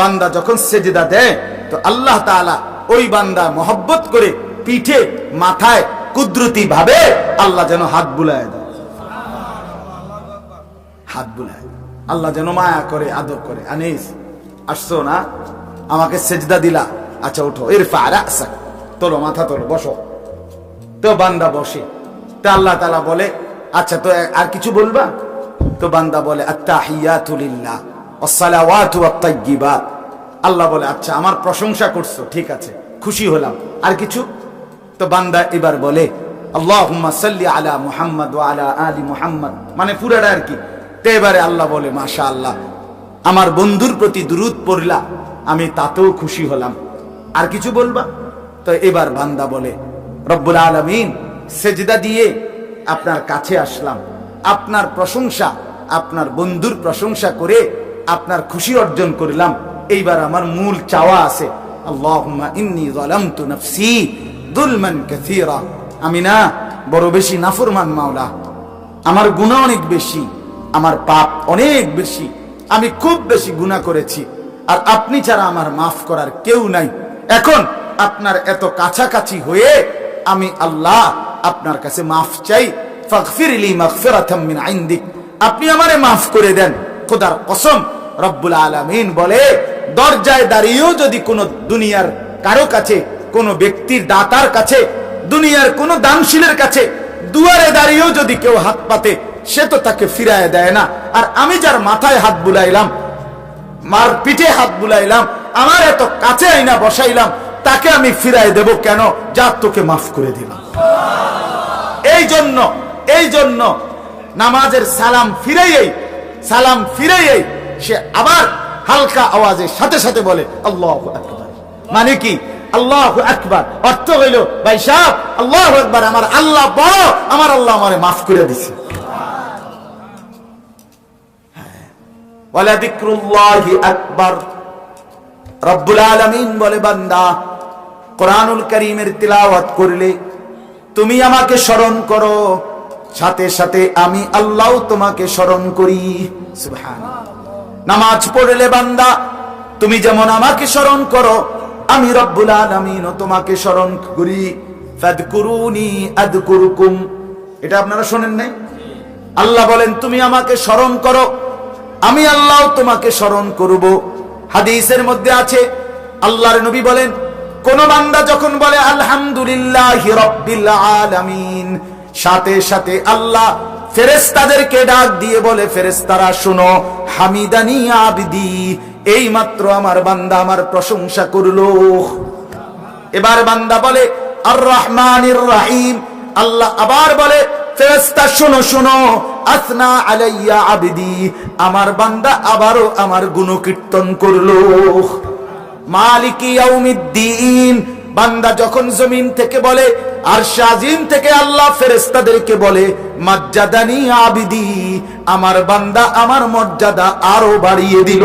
বান্দা যখন সেজদা দেয়, তো আল্লাহ তাআলা ওই বান্দা মহব্বত করে পিঠে, মাথায় কুদরতি ভাবে আল্লাহ যেন হাত বুলায় দেয়। হাত বুলায় আল্লাহ যেন মায়া করে, আদর করে। আনিস, আসছো না? আমাকে সেজদা দিলা। আচ্ছা ওঠো এর ফারাক তোলো মাথা তোলো বসো। তো বান্দা বসে। তো আল্লাহ তালা বলে আচ্ছা তো আর কিছু বলবা? তো বান্দা বলে আত্তাহিয়াতুলিল্লাহ ওয়াসসালাওয়াতু আল্লাহ বলে আচ্ছা আমার প্রশংসা করছ, ঠিক আছে, খুশি হলাম। আর কিছু? তো বান্দা এবার বলে, আল্লাহুম্মা সাল্লি আলা মুহাম্মদ ওয়া আলা আলি মুহাম্মদ। মানে পুরাটা আর কি। তো এবারে আল্লাহ বলে মাশা আল্লাহ আমার বন্ধুর প্রতি দুরুদ পড়লা, আমি তাতেও খুশি হলাম। আর কিছু বলবা? তো এবার বান্দা বলে, রব্বুল আলমিন, সেজদা দিয়ে আপনার কাছে আসলাম। আপনার প্রশংসা, আপনার বন্ধুর প্রশংসা করে আপনার খুশি অর্জন করলাম। এইবার আমার মূল চাওয়া আছে। আমি না, বড় বেশি নাফরমান মাওলা। আমার গুনাহ অনেক বেশি, আমার পাপ অনেক বেশি। আমি খুব বেশি গুনাহ করেছি। আর আপনি ছাড়া আমার মাফ করার কেউ নাই। এখন আপনার এত কাছাকাছি হয়ে আমি আল্লাহ আপনার কাছে মাফ চাই। আপনি আমারে মাফ করে দেন। খোদার কসম রব্বুল আলামিন বলে, দরজায় দাঁড়িয়েও যদি কোনো দুনিয়ার কারও কাছে, কোনো ব্যক্তির দাতার কাছে, দুনিয়ার কোনো দানশীলের কাছে দুয়ারে দাঁড়িয়েও যদি কেউ হাত পাতে, সে তো তাকে ফিরায় দেয় না। আর আমি যার মাথায় হাত বুলাইলাম, মার পিঠে হাত বুলাইলাম, আমার এত কাছে আইনা বসাইলাম, তাকে আমি ফিরাই দেব কেন? যা তোকে মাফ করে দিলাম। এই জন্য এই জন্য নামাজের সালাম ফিরাইয়েই সালাম ফিরাইয়েই সে আবার হালকা আওয়াজের সাথে সাথে বলে, আল্লাহ আকবার। মানে কি? আল্লাহ আকবার। অর্থ হইল, ভাই সাহ আল্লাহ আকবার, আমার আল্লাহ বড়, আমার আল্লাহ আমারে মাফ করে দিছে। করিমের তিলাওয়াত করলে তুমি আমাকে স্মরণ করো, সাথে সাথে আমি আল্লাহ তোমাকে স্মরণ করি। নামাজ পড়লে বান্দা, তুমি যেমন আমাকে স্মরণ করো, আমি রব্বুল আলামিনও তোমাকে স্মরণ করি। এটা আপনারা শোনেন নাই? আল্লাহ বলেন, তুমি আমাকে স্মরণ করো, আমি আল্লাহ তোমাকে স্মরণ করব। হাদিসের মধ্যে আছে, আল্লাহর নবী বলেন, কোন বান্দা যখন বলে, আলহামদুলিল্লাহ আলামিন, সাথে সাথে আল্লাহ ফেরেস্তাদেরকে ডাক দিয়ে বলে ফেরেস্তারা শুনো। হামিদানি আবদি এই মাত্র আমার বান্দা আমার প্রশংসা করল। এবার বান্দা বলে আর রহমানির রাহিম। আল্লাহ আবার বলে ফেরেস্তা শোনো শোনো, আসনা আলাইয়া আবিদি। আমার বান্দা আবারও আমার গুণকীর্তন করল। মালিকি ইয়াউমিদ্দিন, বান্দা যখন জমিন থেকে বলে আর শাজিম থেকে আল্লাহ ফেরেস্তাদেরকে বলে মর্যাদানি আবিদি, আমার বান্দা আমার মর্যাদা আরও বাড়িয়ে দিল।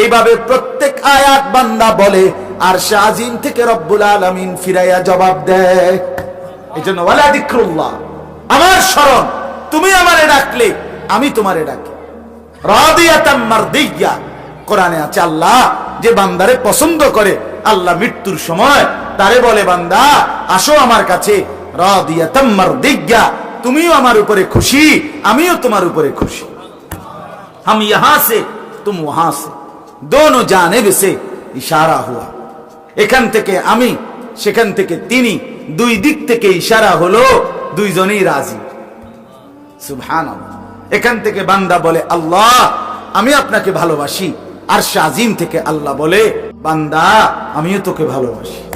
এইভাবে প্রত্যেক আয়াত বান্দা বলে আর শাজিম থেকে রব্বুল আলামিন ফিরাইয়া জবাব দেয়। এই জন্য ওয়ালা দিক্রুল্লাহ আমার স্মরণ, তুমি আমারে ডাকলে, আমি তোমারে ডাকি। রাদিয়াতাম মারদিয়া, কোরআনে আছে, আল্লাহ যে বান্দারে পছন্দ করে, আল্লাহ মৃত্যুর সময় তারে বলে, বান্দা আসো আমার কাছে। তুমিও আমার উপরে খুশি, আমিও তোমার উপরে খুশি। হাম ইহাসে তুম ওহা দোনো জানেব সে ইশারা হুয়া। এখান থেকে আমি, সেখান থেকে তিনি, দুই দিক থেকে ইশারা হলো, দুইজনেই রাজি। সুভান এখান থেকে বান্দা বলে, আল্লাহ, আমি আপনাকে ভালোবাসি। আর শাজিম থেকে আল্লাহ বলে, বান্দা, আমিও তোকে ভালোবাসি।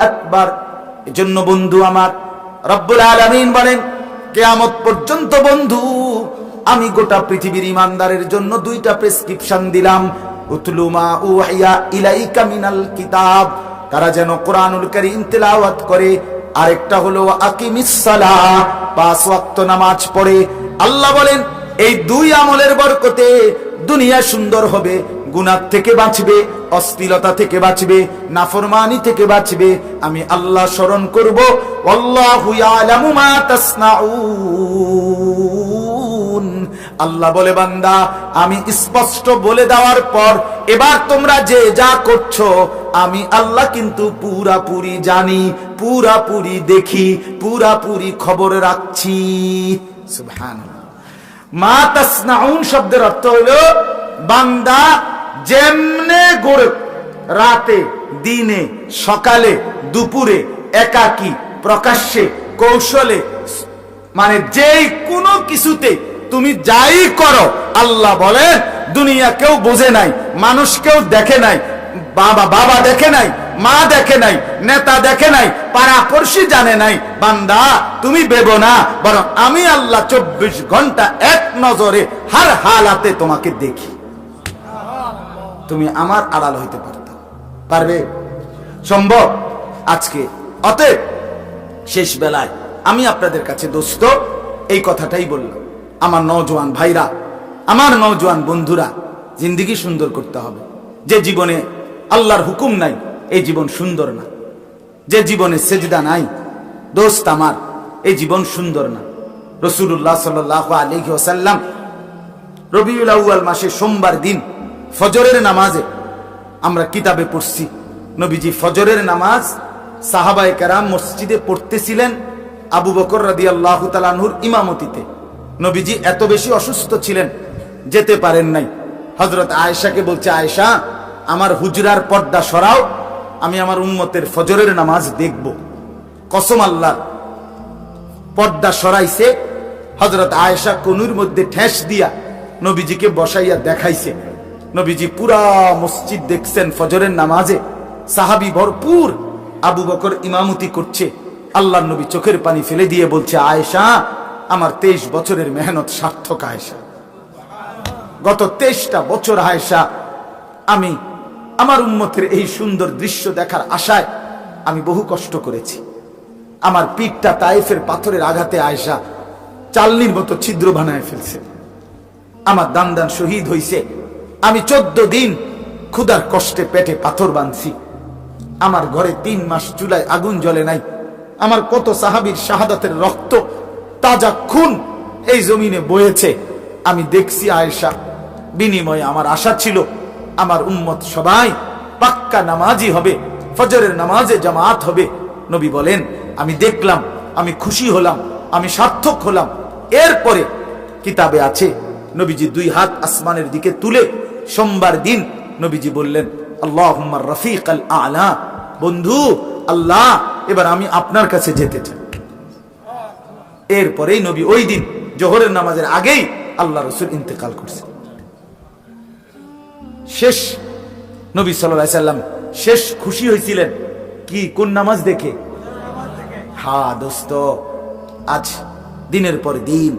আকবার। এজন্য বন্ধু আমার, রব্বুল আলামিন বলেন, কেয়ামত পর্যন্ত বন্ধু, আমি গোটা পৃথিবীর ইমানদারের জন্য দুইটা প্রেসক্রিপশন দিলাম। উতলুমা উহিয়া ইলাইকা মিনাল কিতাব। তারা যেন কোরআনুল কারীম তেলাওয়াত করে। আরেকটা হলো আকিমিস সালাহ, পাঁচ ওয়াক্ত নামাজ পড়ে। আল্লাহ বলেন, এই দুই আমলের বরকতে দুনিয়া সুন্দর হবে। গুনার থেকে বাঁচবে, অশ্লীলতা থেকে বাঁচবে, নাফরমানি থেকে বাঁচবে, আমি আল্লাহ স্মরণ করব আল্লাহু বলে, বান্দা, আমি স্পষ্ট বলে দেওয়ার পর, এবার তোমরা যে যা করছ, আমি আল্লাহ কিন্তু পুরাপুরি জানি, পুরাপুরি দেখি, পুরাপুরি খবর রাখছি। মা তাসনাউন শব্দের অর্থ হলো, বান্দা যেমনে গড়ে রাতে, দিনে, সকালে, দুপুরে, একাকী, প্রকাশ্যে, কৌশলে মানে যেই কোনো কিছুতে তুমি যাই করো, আল্লাহ বলেন, দুনিয়া কেউ বোঝে নাই, মানুষ কেউ দেখে নাই, বাবা বাবা দেখে নাই, মা দেখে নাই, নেতা দেখে নাই, পাড়াপড়শি জানে নাই, বান্দা, তুমি বেবো না, বরং আমি আল্লাহ চব্বিশ ঘণ্টা এক নজরে হার হালাতে তোমাকে দেখি। তুমি আমার আড়াল হইতে পারত পারবে? সম্ভব? আজকে। অতএব, শেষ বেলায় আমি আপনাদের কাছে দোস্ত এই কথাটাই বললাম। আমার নজওয়ান ভাইরা, আমার নওজোয়ান বন্ধুরা, জিন্দিগি সুন্দর করতে হবে। যে জীবনে আল্লাহর হুকুম নাই, এই জীবন সুন্দর না। যে জীবনে সেজদা নাই, দোস্ত আমার, এই জীবন সুন্দর না। রসুল্লাহ সাল আলহি ওসাল্লাম রবিউল মাসে সোমবার দিন ফজরের নামাজে আমরা কিতাবে পড়ছি। নবীজি ফজরের নামাজ সাহাবায়ে কেরাম মসজিদে পড়তেছিলেন আবু বকর রাদি আল্লাহ তালানহুর ইমামতিতে। নবীজি এত বেশি অসুস্থ ছিলেন, যেতে পারেন নাই। হজরত আয়েশাকে বলছে, আয়েশা, আমার হুজরার পর্দা সরাও, আমি আমার উম্মতের ফজরের নামাজ দেখব। কসম আল্লাহ, পর্দা সরাইছে। হজরত আয়েশা কনুর মধ্যে ঠেস দিয়া নবীজিকে বসাইয়া দেখাইছে। নবীজি পুরা মসজিদ দেখছেন ফজরের নামাজে। সাহাবি ভরপুর আবু বকর ইমামতি করছে। আল্লাহ নবী চোখের পানি ফেলে দিয়ে বলছে, আয়েশা, আমার তেইশ বছরের মেহনত সার্থক, আয়েশা। গত তেইশটা বছর, আয়েশা, আমি আমার উন্মতের এই সুন্দর দৃশ্য দেখার আশায় আমি বহু কষ্ট করেছি। আমার পিঠটা তাইফের পাথরের আঘাতে আয়সা চালনির মতো ছিদ্র বানায় ফেলছে। আমার দান দান শহীদ হইছে আমি চোদ্দ দিন ক্ষুদার কষ্টে পেটে পাথর বাঁধছি। আমার ঘরে তিন মাস চুলায় আগুন জ্বলে নাই। আমার কত সাহাবির শাহাদাতের রক্ত, তাজা খুন এই জমিনে বয়েছে। আমি দেখছি আয়েশা, বিনিময়ে আমার আশা ছিল আমার উম্মত সবাই পাক্কা নামাজি হবে, ফজরের নামাজে জামাত হবে। নবী বলেন, আমি দেখলাম, আমি খুশি হলাম, আমি সার্থক হলাম। এরপরে কিতাবে আছে, নবীজি দুই হাত আসমানের দিকে তুলে সোমবার দিন নবীজি বললেন আল্লাহ রফিক আল। আলা বন্ধু, আল্লাহ, এবার আমি আপনার কাছে যেতে চাই। এরপরেই নবী ওই দিন জোহরের নামাজের আগেই আল্লাহ রসুল ইন্তেকাল করছে শেষ, নবী সাল্লাম শেষ খুশি হয়েছিলেন কি, কোন নামাজ দেখে? হা দোস্ত, আজ দিনের পর দিন,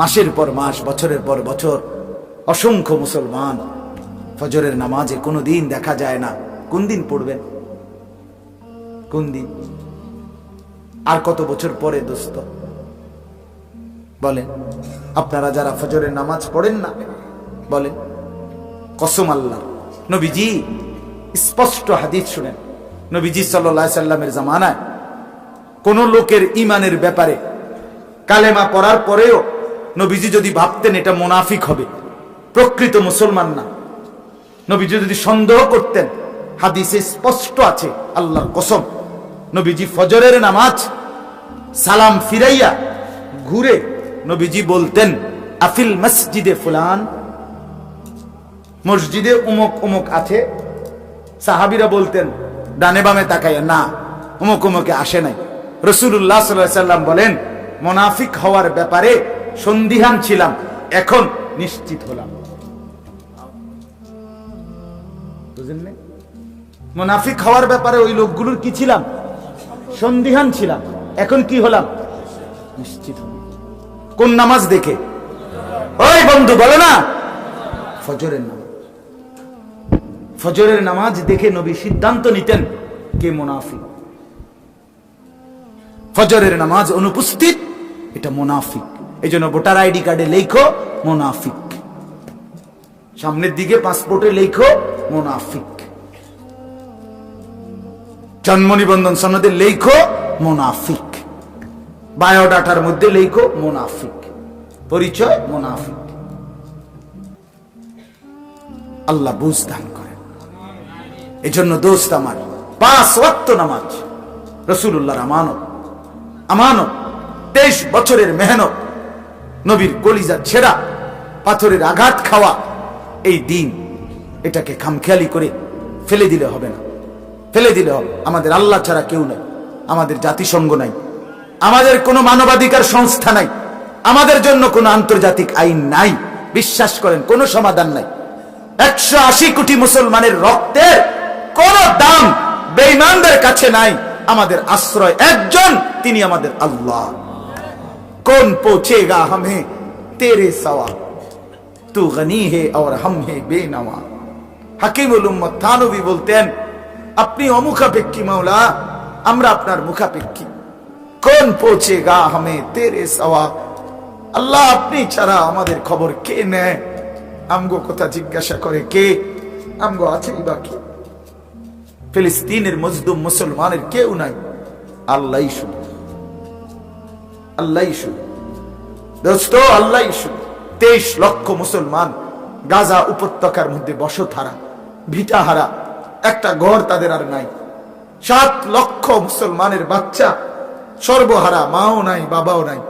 মাসের পর মাস, বছরের পর বছর অসংখ্য মুসলমান। ফজরের নামাজে কোনো দিন দেখা যায় না। কোন দিন পড়বেন কোন দিন? আর কত বছর পরে দোস্ত? বলেন, আপনারা যারা ফজরের নামাজ পড়েন না, বলেন, কসম আল্লাহ। নবীজি, স্পষ্ট হাদিস শুনেন। নবীজি সাল্লাহ সাল্লামের জামানায় কোন লোকের ইমানের ব্যাপারে কালেমা পড়ার পরেও নবীজি যদি ভাবতেন এটা মোনাফিক হবে প্রকৃত মুসলমান না। নবীজি যদি সন্দেহ করতেন, হাদিসে স্পষ্ট আছে, আল্লাহর কসম, নবীজি ফজরের নামাজ সালাম ফিরাইয়া ঘুরে নবীজি বলতেন, আফিল মসজিদে ফুলান। মসজিদে উমুক উমুক আছে। সাহাবিরা বলতেন, ডানে বামে তাকাইয়া, না, উমুক উমকে আসে নাই। রসুল্লাহ সাল্লাম বলেন, মোনাফিক হওয়ার ব্যাপারে সন্দিহান ছিলাম। এখন নিশ্চিত হলাম। বুঝলেন মোনাফিক হওয়ার ব্যাপারে ওই লোকগুলোর কি ছিলাম? সন্দিহান ছিলাম। এখন কি হলাম? নিশ্চিত হলাম। কোন নামাজ দেখে? ওই বন্ধু, বলে না? ফজরের নামাজ। ফজরের নামাজ দেখে নবী সিদ্ধান্ত নিতেন কে মুনাফিক। ফজরের নামাজ অনুপস্থিত, এটা মুনাফিক। এই জন্য ভোটার আইডি কার্ডে লেখো, মোনাফিক। সামনের দিকে পাসপোর্টে লেখো, মুনাফিক। জন্ম নিবন্ধন সনদে লেখো, মুনাফিক। বায়োডাটার মধ্যে লেখো, মুনাফিক। পরিচয়, মুনাফিক। আল্লাহ বুঝ দান করেন। এজন্য দোস্ত আমার, পাঁচ ওয়াক্ত নামাজ রসুল্লাহর আমানত। আমানত, তেইশ বছরের মেহনত। নবীর কলিজা ছেঁড়া, পাথরের আঘাত খাওয়া, এই দিন এটাকে খামখেয়ালি করে ফেলে দিলে হবে না। ফেলে দিলে হবে। আমাদের আল্লাহ ছাড়া কেউ নাই, আমাদের জাতিসংঘ নাই, আমাদের কোনো মানবাধিকার সংস্থা নাই, আমাদের জন্য কোনো আন্তর্জাতিক আইন নাই। বিশ্বাস করেন, কোনো সমাধান নাই। একশো আশি কোটি মুসলমানের রক্তের কোন দাম বেঈমানদের কাছে নাই। আমাদের আশ্রয় একজন, তিনি আমাদের আল্লাহ। কোন পৌঁছেগা হমে তেরে সওয়া তু গনি হে और हम হে বেনওয়া হাকিমুল উম্মত থানবী বলতেন আপনি অমুখাপেক্ষী মাওলা আমরা আপনার মুখাপেক্ষী কোন পৌঁছেগা হমে তেরে সওয়া আল্লাহ আপনি ছাড়া আমাদের খবর কে নেয় আমগো কথা জিজ্ঞাসা করে কে আমগো আছেই বাকি ফিলিস্তিনের মজদুম মুসলমানের কেউ নাই আল্লাহ শুধু আল্লাহ শুধু দোস্ত, আল্লাহ শুধু তেইশ লক্ষ মুসলমান গাজা উপত্যকার মধ্যে বসত হারা ভিটা হারা একটা ঘর তাদের আর নাই। সাত লক্ষ মুসলমানের বাচ্চা, সর্বহারা মাও নাই, বাবাও নাই।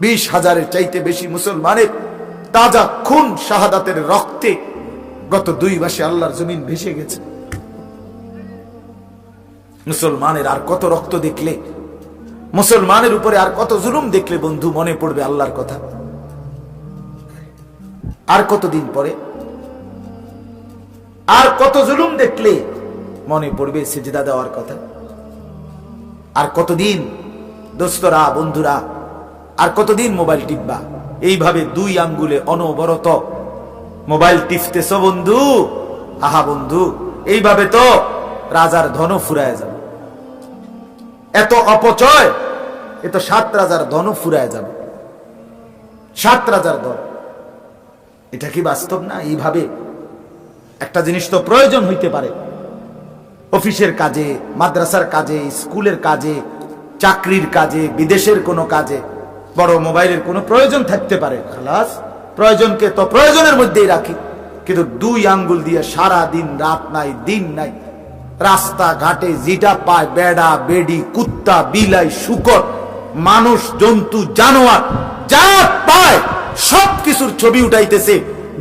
বিশ হাজারের চাইতে বেশি মুসলমানের তাজা খুন শাহাদাতের রক্তে গত দুই মাসে আল্লাহর জমিন ভেসে গেছে। মুসলমানের আর কত রক্ত দেখলে মুসলমানের উপরে আর কত জুলুম দেখলে বন্ধু মনে পড়বে আল্লাহর কথা? আর কতদিন পরে? আর কত জুলুম দেখলে মনে পড়বে সেজদা দেওয়ার কথা? আর কতদিন দোস্তরা, বন্ধুরা, আর কতদিন মোবাইল টিপবা? এইভাবে দুই আঙ্গুলে অনবরত মোবাইল টিপতেছ বন্ধু? আহা বন্ধু, এইভাবে তো রাজার ধন ফুরায় যাবে। এত অপচয়, এ তো সাত রাজার ধন ফুরায় যাবে। সাত রাজার ধন। এটা কি বাস্তব না? এইভাবে একটা জিনিস তো প্রয়োজন হইতে পারে। অফিসের কাজে, মাদ্রাসার কাজে, স্কুলের কাজে, চাকরির কাজে, বিদেশের কোনো কাজে, বড় মোবাইলের কোনো প্রয়োজন থাকতে পারে। খালাস, প্রয়োজনকে তো প্রয়োজনের মধ্যেই রাখি। কিন্তু দুই আঙ্গুল দিয়ে সারা দিন, রাত নাই, দিন নাই রাস্তা ঘাটে জিটা পায়, বেড়া, বেডি, কুত্তা, বিলাই, শুকর, মানুষ, জন্তু, জানোয়ার যা পায় সব কিছুর ছবি উঠাইতেছে,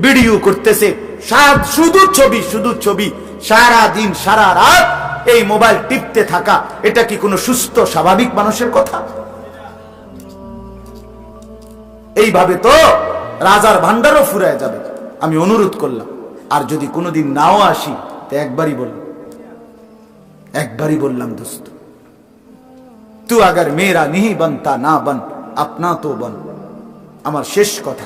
ভিডিও করতেছে। শুধু ছবি শুধু ছবি সারা দিন সারা রাত এই মোবাইল টিপতে থাকা, এটা কি কোনো সুস্থ, স্বাভাবিক মানুষের কথা? এইভাবে তো রাজার ভান্ডারও ফুরায় যাবে। আমি অনুরোধ করলাম, আর যদি কোনোদিন নাও আসি, তো একবারই বললাম। একবারই বললাম, দোস্ত, তু আগার মেয়েরা নিহি বনতা না বন, আপনা তো বন। আমার শেষ কথা,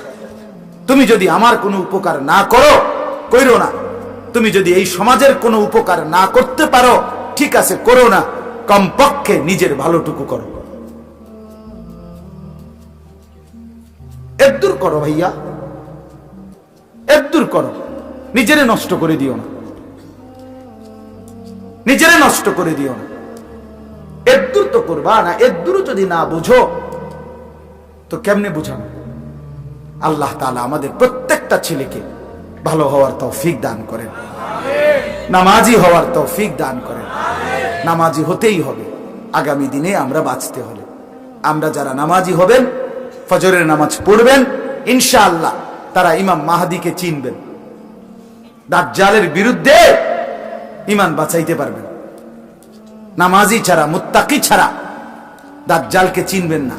তুমি যদি আমার কোনো উপকার না করো, কইরো না। তুমি যদি এই সমাজের কোনো উপকার না করতে পারো, ঠিক আছে, করো না, কমপক্ষে নিজের ভালোটুকু করো। এদুর করো ভাইয়া এদুর করো, নিজেরে নষ্ট করে দিও না। নিজেরে নষ্ট করে দিও না। এদুর তো করবা না এদুর যদি না বুঝো, তো কেমনে বুঝানো আল্লাহ তাআলা আমাদের প্রত্যেকটা ছেলেকে ভালো হওয়ার তৌফিক দান করেন। নামাজি হওয়ার তৌফিক দান করেন। নামাজি হতেই হবে। আগামী দিনে আমরা বাঁচতে হলে। আমরা যারা নামাজি হবেন, ফজরের নামাজ পড়বেন, ইনশাআল্লাহ তারা ইমাম মাহাদিকে চিনবেন। দাজ্জালের বিরুদ্ধে ইমান বাঁচাইতে পারবেন। নামাজি ছাড়া, মুত্তাকি ছাড়া দাজ্জালকে চিনবেন না,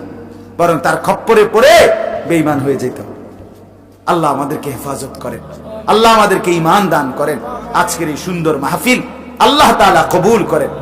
বরং তার খপ্পরে পড়ে বেঈমান হয়ে যেত আল্লাহ আমাদেরকে হেফাজত করেন, আল্লাহ আমাদেরকে ইমান দান করেন। আজকের এই সুন্দর মাহফিল আল্লাহ তালা কবুল করেন।